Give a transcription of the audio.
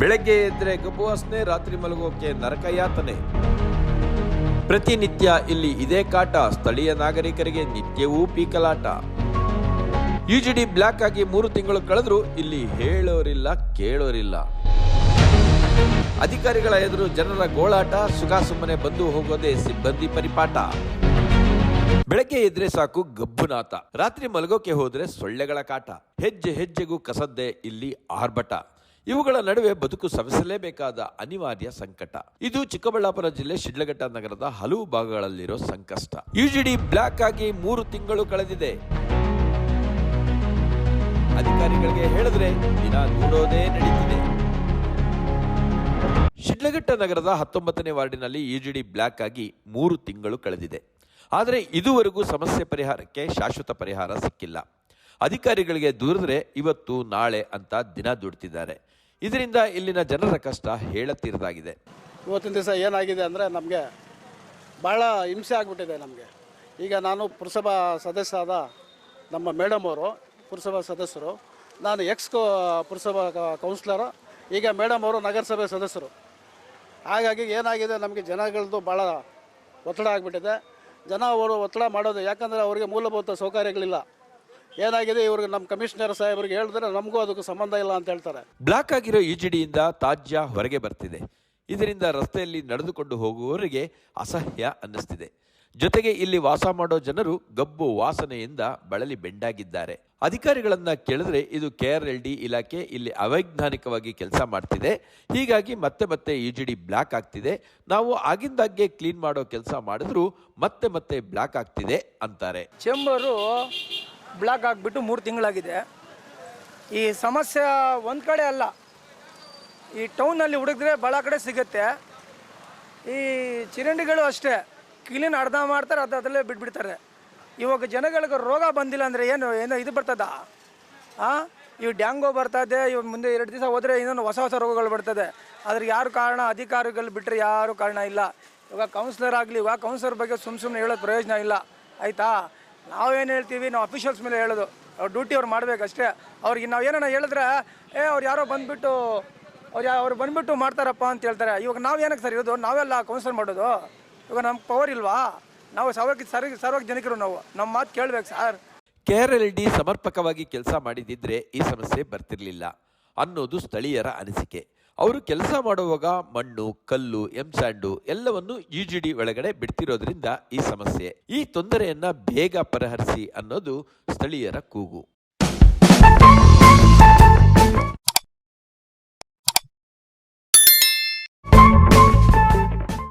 ಬೆಳಗ್ಗೆ ಎದ್ರೆ ಗಬ್ಬು ವಾಸನೆ, ರಾತ್ರಿ ಮಲಗೋಕೆ ನರಕ ಯಾತನೆ. ಪ್ರತಿನಿತ್ಯ ಇಲ್ಲಿ ಇದೇ ಕಾಟ, ಸ್ಥಳೀಯ ನಾಗರಿಕರಿಗೆ ನಿತ್ಯವೂ ಪೀಕಲಾಟ. ಯುಜಿಡಿ ಬ್ಲ್ಯಾಕ್ ಆಗಿ ಮೂರು ತಿಂಗಳು ಕಳೆದ್ರೂ ಇಲ್ಲಿ ಹೇಳೋರಿಲ್ಲ, ಕೇಳೋರಿಲ್ಲ. ಅಧಿಕಾರಿಗಳ ಎದುರು ಜನರ ಗೋಳಾಟ ಸುಖ ಸುಮ್ಮನೆ ಬಂದು ಹೋಗೋದೇ ಸಿಬ್ಬಂದಿ ಪರಿಪಾಠ. ಬೆಳಗ್ಗೆ ಎದ್ರೆ ಸಾಕು ಗಬ್ಬುನಾಥ ರಾತ್ರಿ ಮಲಗೋಕೆ ಹೋದ್ರೆ ಸೊಳ್ಳೆಗಳ ಕಾಟ. ಹೆಜ್ಜೆ ಹೆಜ್ಜೆಗೂ ಕಸದ್ದೆ ಇಲ್ಲಿ ಆರ್ಭಟ. ಇವುಗಳ ನಡುವೆ ಬದುಕು ಸವೆಸಲೇಬೇಕಾದ ಅನಿವಾರ್ಯ ಸಂಕಟ. ಇದು ಚಿಕ್ಕಬಳ್ಳಾಪುರ ಜಿಲ್ಲೆ ಶಿಡ್ಲಘಟ್ಟ ನಗರದ ಹಲವು ಭಾಗಗಳಲ್ಲಿರೋ ಸಂಕಷ್ಟ. ಯುಜಿಡಿ ಬ್ಲಾಕ್ ಆಗಿ ಮೂರು ತಿಂಗಳು ಕಳೆದಿದೆ. ಅಧಿಕಾರಿಗಳಿಗೆ ಹೇಳಿದ್ರೆ ದಿನ ನೋಡೋದೇ ನಡೀತಿದೆ. ಶಿಡ್ಲಘಟ್ಟ ನಗರದ ಹತ್ತೊಂಬತ್ತನೇ ವಾರ್ಡಿನಲ್ಲಿ ಯುಜಿಡಿ ಬ್ಲಾಕ್ ಆಗಿ ಮೂರು ತಿಂಗಳು ಕಳೆದಿದೆ. ಆದರೆ ಇದುವರೆಗೂ ಸಮಸ್ಯೆ ಪರಿಹಾರಕ್ಕೆ ಶಾಶ್ವತ ಪರಿಹಾರ ಸಿಕ್ಕಿಲ್ಲ. ಅಧಿಕಾರಿಗಳಿಗೆ ದೂರಿದ್ರೆ ಇವತ್ತು ನಾಳೆ ಅಂತ ದಿನ ದುಡ್ತಿದ್ದಾರೆ. ಇದರಿಂದ ಇಲ್ಲಿನ ಜನರ ಕಷ್ಟ ಹೇಳತೀರದಾಗಿದೆ. ಇವತ್ತಿನ ದಿವಸ ಏನಾಗಿದೆ ಅಂದರೆ ನಮಗೆ ಭಾಳ ಹಿಂಸೆ ಆಗಿಬಿಟ್ಟಿದೆ ನಮಗೆ. ಈಗ ನಾನು ಪುರಸಭಾ ಸದಸ್ಯ ಆದ ನಮ್ಮ ಮೇಡಮ್ ಅವರು, ಪುರಸಭಾ ಸದಸ್ಯರು, ನಾನು ಎಕ್ಸ್ ಪುರಸಭಾ ಕೌನ್ಸಿಲರು ಈಗ ಮೇಡಮ್ ಅವರು ನಗರಸಭೆ ಸದಸ್ಯರು. ಹಾಗಾಗಿ ಏನಾಗಿದೆ ನಮಗೆ ಜನಗಳದ್ದು ಭಾಳ ಒತ್ತಡ ಆಗಿಬಿಟ್ಟಿದೆ. ಜನ ಅವರು ಒತ್ತಡ ಮಾಡೋದು ಯಾಕಂದರೆ ಅವರಿಗೆ ಮೂಲಭೂತ ಸೌಕರ್ಯಗಳಿಲ್ಲ. ಏನಾಗಿದೆ? ಇವ್ರಿಗೆ ನಮ್ಮ ಕಮಿಷನರ್ ಸಾಹೇಬರಿಗೆ ಹೇಳಿದ್ರೆ ನಮಗೂ ಅದಕ್ಕೂ ಸಂಬಂಧ ಇಲ್ಲ ಅಂತ ಹೇಳ್ತಾರೆ. ಬ್ಲಾಕ್ ಆಗಿರೋ ಯುಜಿಡಿಯಿಂದ ತಾಜ್ಯ ಹೊರಗೆ ಬರ್ತಿದೆ. ಇದರಿಂದ ರಸ್ತೆಯಲ್ಲಿ ನಡೆದುಕೊಂಡು ಹೋಗುವವರಿಗೆ ಅಸಹ್ಯ ಅನ್ನಿಸ್ತಿದೆ. ಜೊತೆಗೆ ಇಲ್ಲಿ ವಾಸ ಮಾಡೋ ಜನರು ಗಬ್ಬು ವಾಸನೆಯಿಂದ ಬಳಲಿ ಬೆಂಡಾಗಿದ್ದಾರೆ. ಅಧಿಕಾರಿಗಳನ್ನ ಕೇಳಿದ್ರೆ ಇದು ಕೆಆರ್ಎಲ್ ಡಿ ಇಲಾಖೆ ಇಲ್ಲಿ ಅವೈಜ್ಞಾನಿಕವಾಗಿ ಕೆಲಸ ಮಾಡ್ತಿದೆ. ಹೀಗಾಗಿ ಮತ್ತೆ ಮತ್ತೆ ಯುಜಿಡಿ ಬ್ಲಾಕ್ ಆಗ್ತಿದೆ. ನಾವು ಆಗಿಂದಾಗ್ಗೆ ಕ್ಲೀನ್ ಮಾಡೋ ಕೆಲಸ ಮಾಡಿದ್ರು ಮತ್ತೆ ಮತ್ತೆ ಬ್ಲಾಕ್ ಆಗ್ತಿದೆ ಅಂತಾರೆ. ಚೇಂಬರು ಬ್ಲಾಕ್ ಆಗಿಬಿಟ್ಟು ಮೂರು ತಿಂಗಳಾಗಿದೆ. ಈ ಸಮಸ್ಯೆ ಒಂದು ಕಡೆ ಅಲ್ಲ, ಈ ಟೌನಲ್ಲಿ ಹುಡುಕಿದ್ರೆ ಭಾಳ ಕಡೆ ಸಿಗುತ್ತೆ. ಈ ಚಿರಂಡಿಗಳು ಅಷ್ಟೇ, ಕ್ಲೀನ್ ಅರ್ಧ ಮಾಡ್ತಾರೆ ಅದು ಅದರಲ್ಲೇ ಬಿಟ್ಬಿಡ್ತಾರೆ. ಇವಾಗ ಜನಗಳಿಗೆ ರೋಗ ಬಂದಿಲ್ಲ ಅಂದರೆ ಏನು, ಏನೋ ಇದು ಬರ್ತದ? ಹಾಂ ಇವು ಡ್ಯಾಂಗೋ ಬರ್ತದೆ ಇವು ಮುಂದೆ ಎರಡು ದಿವಸ ಹೋದರೆ ಇನ್ನೊಂದು ಹೊಸ ಹೊಸ ರೋಗಗಳು ಬರ್ತದೆ. ಅದ್ರ ಯಾರು ಕಾರಣ? ಅಧಿಕಾರಿಗಳು ಬಿಟ್ಟರೆ ಯಾರು ಕಾರಣ ಇಲ್ಲ. ಇವಾಗ ಕೌನ್ಸಿಲರ್ ಆಗಲಿ, ಇವಾಗ ಕೌನ್ಸಿಲರ್ ಬಗ್ಗೆ ಸುಮ್ಮ ಸುಮ್ಮನೆ ಹೇಳೋದು ಪ್ರಯೋಜನ ಇಲ್ಲ. ಆಯಿತಾ? ನಾವೇನು ಹೇಳ್ತೀವಿ? ನಾವು ಅಫಿಷಿಯಲ್ಸ್ ಮೇಲೆ ಹೇಳೋದು. ಅವ್ರ ಡ್ಯೂಟಿ ಅವ್ರು ಮಾಡಬೇಕಷ್ಟೇ. ಅವ್ರಿಗೆ ನಾವು ಏನೋ ಹೇಳಿದ್ರೆ, ಏ, ಅವ್ರು ಯಾರೋ ಬಂದುಬಿಟ್ಟು, ಅವ್ರು ಯಾ, ಅವ್ರು ಬಂದುಬಿಟ್ಟು ಮಾಡ್ತಾರಪ್ಪ ಅಂತ ಹೇಳ್ತಾರೆ. ಇವಾಗ ನಾವು ಏನಕ್ಕೆ ಸರ್ ಇರೋದು? ನಾವೆಲ್ಲ ಕೌನ್ಸಿಲ್ ಮಾಡೋದು? ಇವಾಗ ನಮ್ಗೆ ಪವರ್ ಇಲ್ವಾ? ನಾವು ಸರ್ವಕ್ಕೆ ಸರ್ ಸರ್ವಕ್ಕೆ ಜನಕರು ನಾವು. ನಮ್ಮ ಮಾತು ಕೇಳಬೇಕು ಸರ್. ಕೆಆರ್ಎಲ್ ಡಿ ಸಮರ್ಪಕವಾಗಿ ಕೆಲಸ ಮಾಡಿದಿದ್ರೆ ಈ ಸಮಸ್ಯೆ ಬರ್ತಿರಲಿಲ್ಲ ಅನ್ನೋದು ಸ್ಥಳೀಯರ ಅನಿಸಿಕೆ. ಅವರು ಕೆಲಸ ಮಾಡುವಾಗ ಮಣ್ಣು, ಕಲ್ಲು ಎಂಸ್ಯಾಂಡು ಎಲ್ಲವನ್ನು ಯುಜಿಡಿ ಒಳಗಡೆ ಬಿಡ್ತಿರೋದ್ರಿಂದ ಈ ಸಮಸ್ಯೆ. ಈ ತೊಂದರೆಯನ್ನ ಬೇಗ ಪರಿಹರಿಸಿ ಅನ್ನೋದು ಸ್ಥಳೀಯರ ಕೂಗು.